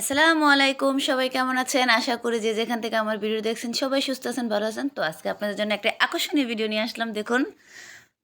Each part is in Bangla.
আসসালামু আলাইকুম, সবাই কেমন আছেন? আশা করি যে যেখান থেকে আমার ভিডিও দেখছেন সবাই সুস্থ আছেন, ভালো আছেন। তো আজকে আপনাদের জন্য একটা আকর্ষণীয় ভিডিও নিয়ে আসলাম, দেখুন।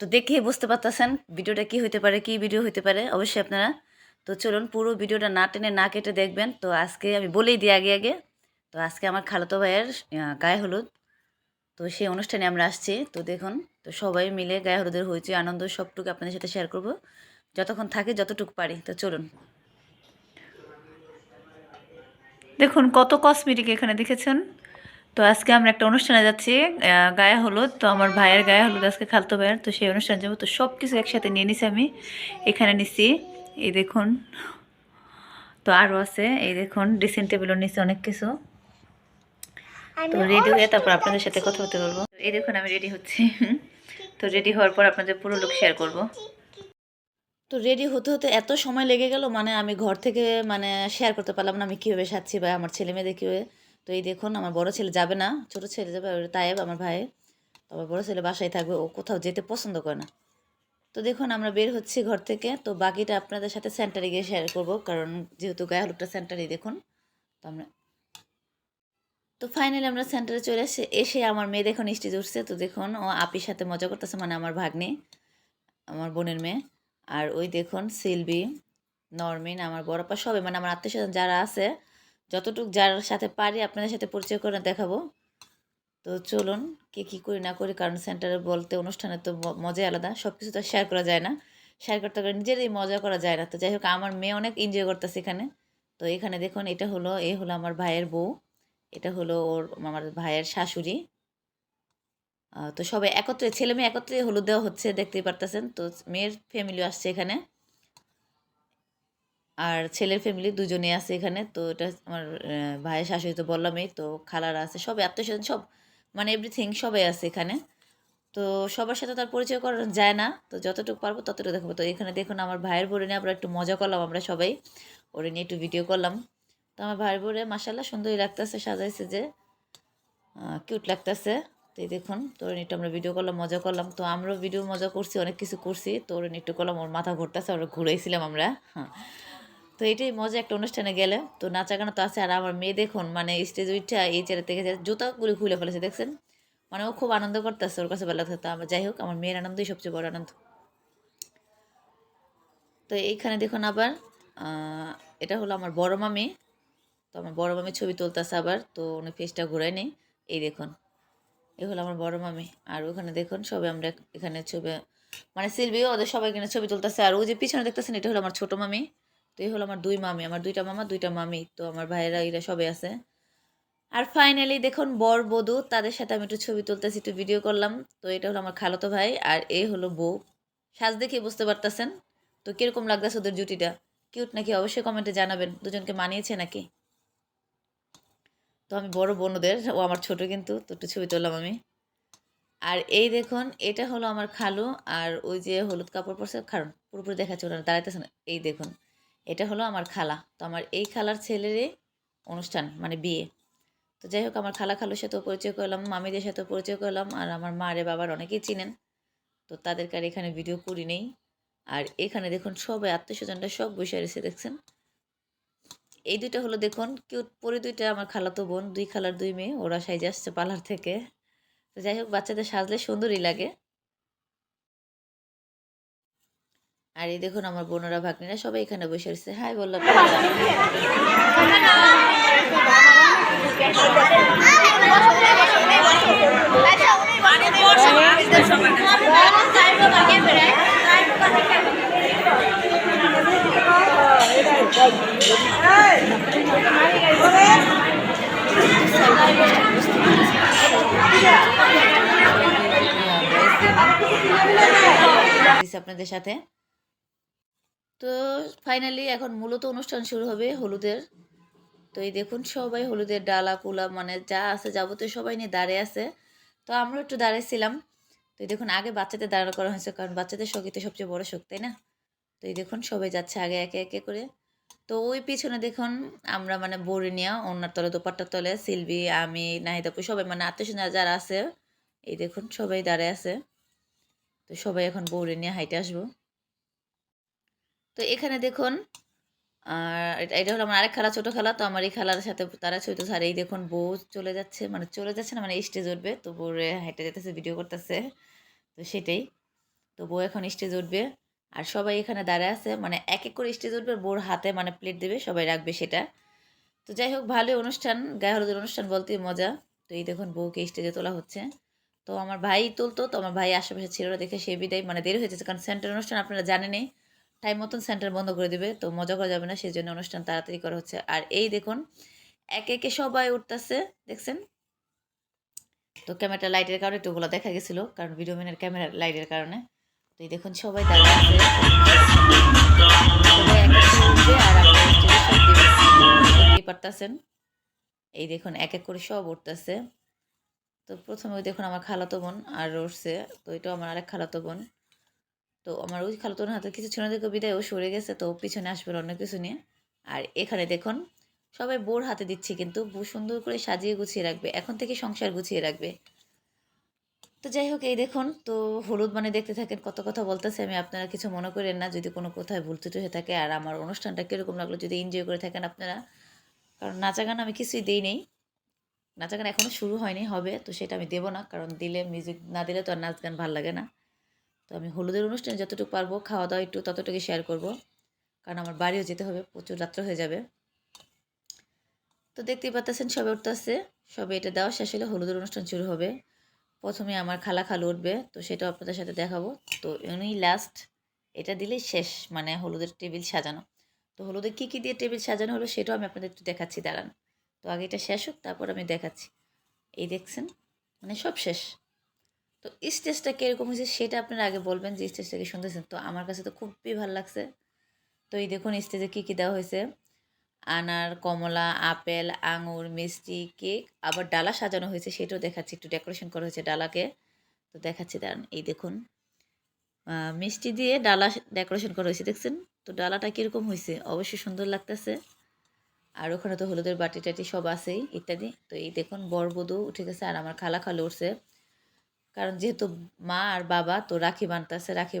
তো দেখেই বুঝতে পারতেছেন ভিডিওটা কি হতে পারে, কি ভিডিও হতে পারে, অবশ্যই আপনারা। তো চলুন, পুরো ভিডিওটা না টেনে না কেটে দেখবেন। তো আজকে আমি বলেই দিই আগে আগে। তো আজকে আমার খালাতো ভাইয়ের গায়ে হলুদ। তো সেই অনুষ্ঠানে আমরা আসছি। তো দেখুন, তো সবাই মিলে গায়ে হলুদের হয়েছে আনন্দ সবটুকু আপনাদের সাথে শেয়ার করব। যতক্ষণ থাকে যতটুকু পারি। তো চলুন। দেখুন কত কসমেটিক এখানে দেখেছেন? তো আজকে আমরা একটা অনুষ্ঠানে যাচ্ছি গায়ে হলুদ। তো আমার ভাইয়ের গায়ে হলুদ আজকে খালতো ভাইয়ের। তো সেই অনুষ্ঠানে যাব। তো সব কিছু একসাথে নিয়ে নিছি আমি। এখানে নিছি এই দেখুন তো আরও আছে। এই দেখুন ড্রেসিং টেবিলও নিছি অনেক কিছু। তো রেডি হয়ে তারপর আপনাদের সাথে কথা বলতে বলব। এই দেখুন আমি রেডি হচ্ছি। তো রেডি হওয়ার পর আপনাদের পুরো লুক শেয়ার করব। তো রেডি হতে হতে এত সময় লেগে গেল মানে আমি ঘর থেকে মানে শেয়ার করতে পারলাম না আমি কীভাবে সাজছি বা আমার ছেলে মেয়েদের কীভাবে। তো এই দেখুন, আমার বড় ছেলে যাবে না, ছোট ছেলে যাবে তায়েব আমার ভাই। আমার বড় ছেলে বাসায় থাকবে, ও কোথাও যেতে পছন্দ করে না। তো দেখুন, আমরা বের হচ্ছি ঘর থেকে, তো বাকিটা আপনাদের সাথে সেন্টারে গিয়ে শেয়ার করব, কারণ যেহেতু গায়ে হলুদটা সেন্টারে দেখুন, তো আমরা তো ফাইনালি আমরা সেন্টারে চলে এসে এসে আমার মেয়ে দেখুন স্টেজ উঠছে, তো দেখুন, ও আপির সাথে মজা করতেছে মানে আমার ভাগ্নে, আমার বোনের মেয়ে। আর ওই দেখুন সিলভি, নরমিন, আমার বড়পা সবাই মানে আমার আত্মীয় স্বজন যারা আছে, যতটুকু যার সাথে পারি আপনাদের সাথে পরিচয় করে দেখাবো। তো চলুন, কে কী করি না করি, কারণ সেন্টারে বলতে অনুষ্ঠানে তো মজাই আলাদা সব কিছু তো শেয়ার করা যায় না। শেয়ার করতে গেলে নিজেরই মজা করা যায় না। তো যাই হোক, আমার মেয়ে অনেক এনজয় করতেছে এখানে। তো এখানে দেখুন, এটা হলো, এ হলো আমার ভাইয়ের বউ, এটা হলো ওর, আমার ভাইয়ের শাশুড়ি। তো সবাই একত্রে, ছেলে মেয়ে একত্রে হলুদ দেওয়া হচ্ছে, দেখতেই পারতেছেন। তো মেয়ের ফ্যামিলিও আসছে এখানে। আর ছেলের ফ্যামিলি দুজনে আছে এখানে। তো এটা আমার ভাইয়ের শাশুড়ি তো বললামই, তো খালারা আছে, সবাই আত্মীয় স্বজন সব মানে এভরিথিং সবাই আছে এখানে। তো সবার সাথে তার পরিচয় করা যায় না, তো যতটুকু পারব ততটুকু দেখাবো। তো এখানে দেখুন, আমার ভাইয়ের বোরে নিয়ে আমরা একটু মজা করলাম আমরা সবাই। ওরে নিয়ে একটু ভিডিও করলাম। তো আমার ভাইয়ের বোরে মাসাল্লাহ সুন্দরই লাগতেছে, সাজাইছে যে কিউট লাগতেছে। তো এই দেখুন তো ওর একটু আমরা ভিডিও করলাম, মজা করলাম। তো আমরাও ভিডিও মজা করছি, অনেক কিছু করছি। তো ওর একটু করলাম, ওর মাথা ঘুরতেছে ওরা ঘুরাইছিলাম আমরা হ্যাঁ। তো এটাই মজা একটা অনুষ্ঠানে গেলে। তো নাচা গানা তো আছে, আর আমার মেয়ে দেখুন মানে স্টেজ উইঠা এই চেয়ার থেকে জুতাগুলি খুলে ফেলেছে, দেখছেন? মানে ও খুব আনন্দ করতেছে ওর কাছে ভালো লাগছে। তো আমার যাই হোক, আমার মেয়ের আনন্দই সবচেয়ে বড় আনন্দ। তো এইখানে দেখুন আবার এটা হলো আমার বড় মামি। তো আমার বড় মামি ছবি তুলতেছে আবার, তো উনি ফেসটা ঘুরাই নেই এই দেখুন। এ হলো আমার বড় মামি। আর ওখানে দেখুন সবাই আমরা এখানে ছবি মানে সিলভিও ওদের সবাই এখানে ছবি তুলতেছে। আর ওই যে পিছনে দেখতেছেন, এটা হলো আমার ছোট মামি। তো এই হলো আমার দুই মামি, আমার দুইটা মামা, দুইটা মামি। তো আমার ভাইয়েরা এরা সবাই আছে। আর ফাইনালি দেখুন, বর বধূ, তাদের সাথে আমি একটু ছবি তুলতেছি, একটু ভিডিও করলাম। তো এটা হলো আমার খালাতো ভাই, আর এ হলো বউ। সাজ দেখে বুঝতে পারতেছেন। তো কীরকম লাগতেছে ওদের জুটিটা? কিউট নাকি? অবশ্যই কমেন্টে জানাবেন। দুজনকে মানিয়েছে নাকি? তো আমি বড় বোনদের ও আমার ছোট কিন্তু, তো একটু ছবি তুললাম আমি। আর এই দেখুন, এটা হলো আমার খালু, আর ওই যে হলুদ কাপড় পরছে, কারণ পুরোপুরি দেখাচ্ছে ওরা দাঁড়াইতেছে না। এই দেখুন, এটা হলো আমার খালা। তো আমার এই খালার ছেলেরই অনুষ্ঠান মানে বিয়ে। তো যাই হোক, আমার খালা খালুর সাথেও পরিচয় করলাম, মামিদের সাথেও পরিচয় করলাম, আর আমার মা রে বাবার অনেকেই চিনেন। তো তাদেরকে আর এখানে ভিডিও করি নেই। আর এখানে দেখুন, সবাই আত্মীয় স্বজনরা সব বসে রয়েছে, দেখছেন? এই দুইটা হলো দেখুন কিউট পরে দুইটা আমার খালাতো বোন, দুই খালার দুই মেয়ে, ওরা সাইজে আসছে পার্লার থেকে। তো যাই হোক, বাচ্চাদের সাজলে সুন্দরই লাগে। আর এই দেখুন আমার বোনেরা, ভাগ্নিরা সবাই এখানে বসে রয়েছে। হাই বললাম আপনাদের সাথে। তো ফাইনালি এখন মূলত অনুষ্ঠান শুরু হবে হলুদের। তো এই দেখুন সবাই হলুদের ডালা, কুলা মানে যা আছে যাবতীয় সবাই নিয়ে দাঁড়িয়ে আছে। তো আমরা একটু দাঁড়িয়েছিলাম। তো এই দেখুন আগে বাচ্চাদের দাঁড়ানো করা হয়েছে, কারণ বাচ্চাদের শখই সবচেয়ে বড় শখ তাই না? তো এই দেখুন সবাই যাচ্ছে আগে একে একে করে। তো ওই পিছনে দেখুন আমরা মানে বড়ি নিয়ে অন্যার তলে, দোপাট্টার তলে, সিলভি, আমি নাহিদাপু সবাই মানে আত্মীয় যারা আছে, এই দেখুন সবাই দাঁড়িয়ে আছে। তো সবাই এখন বউরে নিয়ে হাইটে আসব। তো এখানে দেখুন, আর এটা হলো আমার আরেক খালা, ছোট খালা। তো আমার এই খালার সাথে তারা ছুটে আর এই দেখুন বউ চলে যাচ্ছে। মানে চলে যাচ্ছে না মানে স্টেজ উঠবে। তো বউরে হেঁটে যেতেছে, ভিডিও করতেছে। তো সেটাই। তো বউ এখন স্টেজ উঠবে। আর সবাই এখানে দাঁড়ায় আছে। মানে এক এক করে স্টেজ উঠবে, বউর হাতে মানে প্লেট দেবে, সবাই রাখবে সেটা। তো যাই হোক, ভালোই অনুষ্ঠান, গায়ে হলুদের অনুষ্ঠান বলতেই মজা। তো এই দেখুন বউকে স্টেজে তোলা হচ্ছে। তো আমার ভাই তুলতো, তো আমার ভাই আশেপাশে ছিল, দেখে সে বিদায় মানে দেরি হয়েছে কারণ সেন্টার অনুষ্ঠান আপনারা জানেনই টাইম মতন সেন্টার বন্ধ করে দিবে, তো মজা করা যাবে না সেই জন্য অনুষ্ঠান তাড়াতাড়ি করা হচ্ছে। আর এই দেখুন, একে একে সবাই উঠতেছে, দেখছেন? তো ক্যামেরাটা লাইটের কারণে একটুগুলো দেখা গেছিল, কারণ ভিডিও ম্যানের ক্যামেরা লাইটের কারণে। তো এই দেখুন, সবাই দাঁড়িয়ে আছে। আর পারতেছেন। এই দেখুন, এক এক করে সব উঠতেছে। তো প্রথমে ওই দেখুন আমার খালাতো বোন আর উঠছে, তো এটাও আমার আরেক খালাতো বোন। তো আমার ওই খালাতো বোনের হাতে কিছু ছিল না দেখে বিদায়, ও সরে গেছে, তো পিছনে আসবে অন্য কিছু নিয়ে। আর এখানে দেখুন, সবাই বোর হাতে দিচ্ছে, কিন্তু বউ সুন্দর করে সাজিয়ে গুছিয়ে রাখবে, এখন থেকে সংসার গুছিয়ে রাখবে। তো যাই হোক, এই দেখুন, তো হলুদ মানে দেখতে থাকেন, কত কথা বলতেছে, আমি আপনারা কিছু মনে করেন না, যদি কোনো কোথায় ভুল ত্রুটি হয়ে থাকে, আর আমার অনুষ্ঠানটা কীরকম লাগল, যদি এনজয় করে থাকেন আপনারা। কারণ নাচা গান আমি কিছুই দিই নেই। নাচা গান এখনও শুরু হয়নি, হবে, তো সেটা আমি দেবো না, কারণ দিলে মিউজিক না দিলে তো আর নাচ গান ভালো লাগে না। তো আমি হলুদের অনুষ্ঠানে যতটুকু পারব খাওয়া দাওয়া একটু ততটুকু শেয়ার করব, কারণ আমার বাড়িও যেতে হবে, প্রচুর রাত্র হয়ে যাবে। তো দেখতেই পাচ্ছেন সবে উঠতেছে, সবে এটা দেওয়া শেষ হলে হলুদের অনুষ্ঠান শুরু হবে। প্রথমে আমার খালা খালু উঠবে, তো সেটাও আপনাদের সাথে দেখাবো। তো উনি লাস্ট এটা দিলেই শেষ মানে হলুদের টেবিল সাজানো। তো হলুদে কী কী দিয়ে টেবিল সাজানো হলো, সেটাও আমি আপনাদের একটু দেখাচ্ছি, দাঁড়ান। তো আগে এটা শেষ হোক, তারপর আমি দেখাচ্ছি। এই দেখছেন মানে সব শেষ। তো স্টেজটা কীরকম হয়েছে সেটা আপনারা আগে বলবেন যে স্টেজটা কি শুনতেছেন তো আমার কাছে তো খুবই ভালো লাগছে। তো এই দেখুন, স্টেজে কী কী দেওয়া হয়েছে। আনার, কমলা, আপেল, আঙুর, মিষ্টি, কেক, আবার ডালা সাজানো হয়েছে, সেটাও দেখাচ্ছি। একটু ডেকোরেশন করা হয়েছে ডালাকে। তো দেখাচ্ছি, দাঁড়ান, এই দেখুন। মিষ্টি দিয়ে ডালা ডেকোরেশন করা হয়েছে, দেখছেন? তো ডালাটা কীরকম হয়েছে? অবশ্যই সুন্দর লাগতেছে। আর ওখানে তো হলুদের বাটি টাটি সব আছেই ইত্যাদি। তো এই দেখুন বরবধূ উঠে গেছে আর আমার খালা খালে উঠছে। কারণ যেহেতু মা আর বাবা, তো রাখি বাঁধতেছে রাখি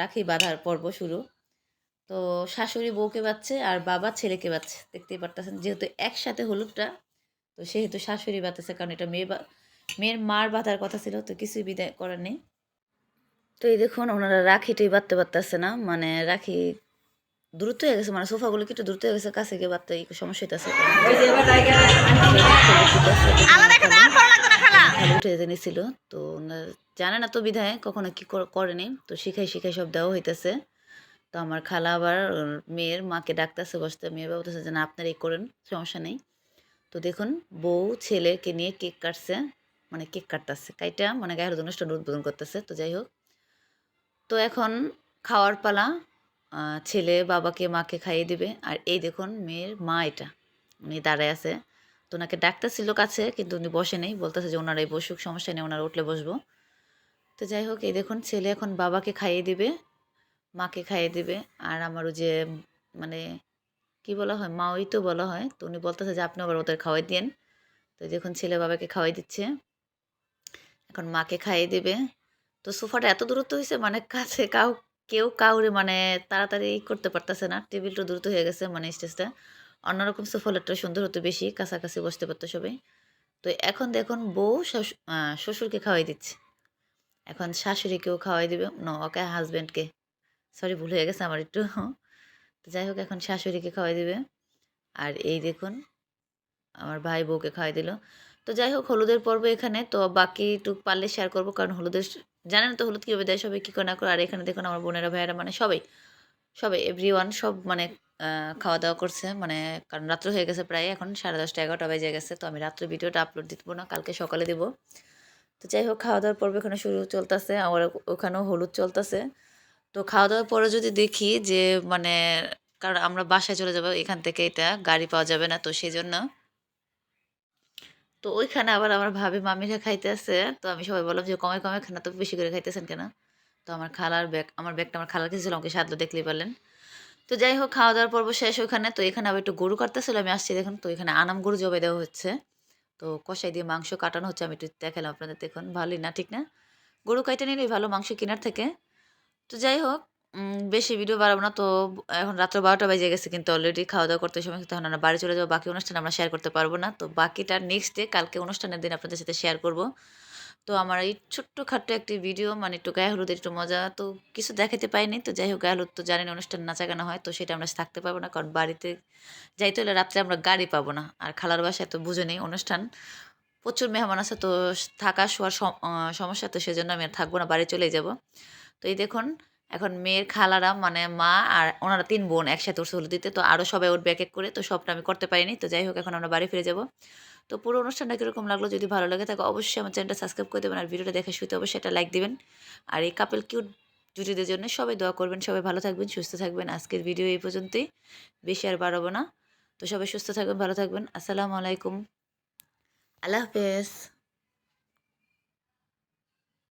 রাখি বাঁধার পর্ব শুরু। তো শাশুড়ি বউকে বাচ্ছে আর বাবা ছেলেকে বাচ্ছে দেখতেই পারতেছেন, যেহেতু একসাথে হলুদটা, তো সেহেতু শাশুড়ি বাতাছে কারণ এটা মেয়ে মেয়ের মার বাঁধার কথা ছিল, তো কিছুই বিদায় করার নেই। তো এই দেখুন, ওনারা রাখিটাই বাঁধতে পারতেছে না। মানে রাখি দ্রুত হয়ে গেছে মানে সোফাগুলো কি একটু দ্রুত হয়ে গেছে কাছে গিয়ে একটু সমস্যা হইতেছে উঠে যেতে নিছিল তো জানে না তো বিধায় কখনো কি কর- করেনি তো শিখাই শিখাই সব দেওয়া হইতেছে। তো আমার খালা আবার মেয়ের মাকে ডাকতেছে বসতে মেয়ে বলতেছে যে না আপনার এই করেন সমস্যা নেই। তো দেখুন বউ ছেলেকে নিয়ে কেক কাটছে মানে কেক কাটতেছে কাইটা মানে গায়ের অনুষ্ঠান উদ্বোধন করতেছে তো যাই হোক। তো এখন খাওয়ার পালা ছেলে বাবাকে মাকে খাইয়ে দিবে। আর এই দেখুন মেয়ের মা এটা। উনি দাঁড়ায় আছে। তো ওনাকে ডাকতেছিল কাছে, কিন্তু উনি বসে নেই। বলতেছে যে ওনারাই বসুক, সমস্যা নেই, ওনারা উঠলে বসবো। তো যাই হোক, এই দেখুন ছেলে এখন বাবাকে খাইয়ে দিবে, মাকে খাইয়ে দিবে। আর আমারও যে মানে কি বলা হয় মা ওই তো বলা হয়। তো উনি বলতেছে যে আপনি আবার ওদের খাওয়াই দিন তো দেখুন ছেলে বাবাকে খাওয়াই দিচ্ছে। এখন মাকে খাইয়ে দিবে। তো সোফাটা এত দূরত্ব হয়েছে মানে কাছে কাউ কেউ কাউরে মানে তাড়াতাড়ি করতে পারতেছে না। টেবিলটা দ্রুত হয়ে গেছে মানে স্টেজটা। অন্যরকম সোফালেরটা সুন্দর হতো বেশি, কাছাকাছি বসতে পারতো সবাই। তো এখন দেখুন বউ শ্বশুরকে খাওয়াই দিচ্ছে। এখন শাশুড়িকেও খাওয়াই দিবে। ন ওকে হাজব্যান্ডকে সরি ভুল হয়ে গেছে আমার একটু। তো যাই হোক, এখন শাশুড়িকে খাওয়াই দিবে। আর এই দেখুন, আমার ভাই বউকে খাওয়াই দিল। তো যাই হোক, হলুদের পর্ব এখানে। তো বাকি টুক পারলে শেয়ার করব, কারণ হলুদের জানেন তো হলুদ কীভাবে দেয়? সবাই কী করে না করে? আর এখানে দেখুন আমার বোনেরা, ভাইয়েরা মানে সবাই সবাই এভরি সব মানে খাওয়া দাওয়া করছে মানে কারণ রাত্র হয়ে গেছে প্রায়, এখন সাড়ে দশটা, এগারোটা বেজে গেছে, তো আমি রাত্রে ভিডিওটা আপলোড দিব না, কালকে সকালে দিব। তো যাই হোক খাওয়া দাওয়ার পর্ব এখানে শুরু চলতেছে আমার ওখানেও হলুদ চলতেছে। তো খাওয়া দাওয়ার পরে যদি দেখি যে মানে কারণ আমরা বাসায় চলে যাব, এখান থেকে এটা গাড়ি পাওয়া যাবে না, তো সেই জন্য তো ওইখানে আবার আমার ভাবি মামিরা খাইতেছে। তো আমি সবাই বললাম যে, কমে কমে খানা তো বেশি করে খাইতেছেন কেন? তো আমার খালার ব্যাগ আমার ব্যাগটা আমার খালার কাছে আমাকে সাদলো দেখলেই পারলেন তো যাই হোক খাওয়া দাওয়ার পর্ব শেষ ওইখানে। তো এখানে আবার একটু গরু কাটতেছিল, আমি আসছি দেখুন। তো এখানে আনাম গরু জবাই দেওয়া হচ্ছে। তো কষাই দিয়ে মাংস কাটানো হচ্ছে, আমি একটু দেখালাম আপনাদের দেখুন। ভালোই না, ঠিক না? গরু কাইটা নিলেই ভালো, মাংস কেনার থেকে। তো যাই হোক বেশি ভিডিও বাড়াবো না। তো এখন রাত্র বারোটা বেজে গেছে, কিন্তু অলরেডি খাওয়া দাওয়া করতে সময় তখন আমরা বাড়ি চলে যাব। বাকি অনুষ্ঠান আমরা শেয়ার করতে পারব না। তো বাকিটা নেক্সট ডে কালকে অনুষ্ঠানের দিন আপনাদের সাথে শেয়ার করব। তো আমার এই ছোট্টখাট্ট একটি ভিডিও মানে একটু গায়ে হলুদের একটু মজা। তো কিছু দেখাতে পাইনি। তো যাই হোক, গায়ে হলুদ তো জানেন অনুষ্ঠান নাচা হয়। তো সেটা আমরা থাকতে পারব না, কারণ বাড়িতে যাইতে হলে রাত্রে আমরা গাড়ি পাবো না। আর খালার বাসায় তো বুঝে নেই, অনুষ্ঠান প্রচুর মেহমান আছে। তো থাকা, শোয়ার সমস্যা, তো সেজন্য আমি আর থাকব না, বাড়ি চলে যাব। তো এই দেখুন এখন মেয়ের খালারা মানে মা আর ওনারা তিন বোন একসাথে উঠছে দিতে, তো আরও সবাই উঠবে এক এক করে, তো সবটা আমি করতে পারিনি, তো যাই হোক, এখন আমরা বাড়ি ফিরে যাব। তো পুরো অনুষ্ঠানটা কীরকম লাগল যদি ভালো লাগে তাকে অবশ্যই আমার চ্যানেলটা সাবস্ক্রাইব করে দেবেন আর ভিডিওটা দেখে শুতে অবশ্যই এটা লাইক দিবেন। আর এই কাপেল কিউট জুটিদের জন্য সবাই দোয়া করবেন, সবাই ভালো থাকবেন, সুস্থ থাকবেন। আজকের ভিডিও এই পর্যন্তই, বেশি আর বাড়াবো না। তো সবাই সুস্থ থাকবেন, ভালো থাকবেন। আসসালামু আলাইকুম। আল্লাহ হাফেজ।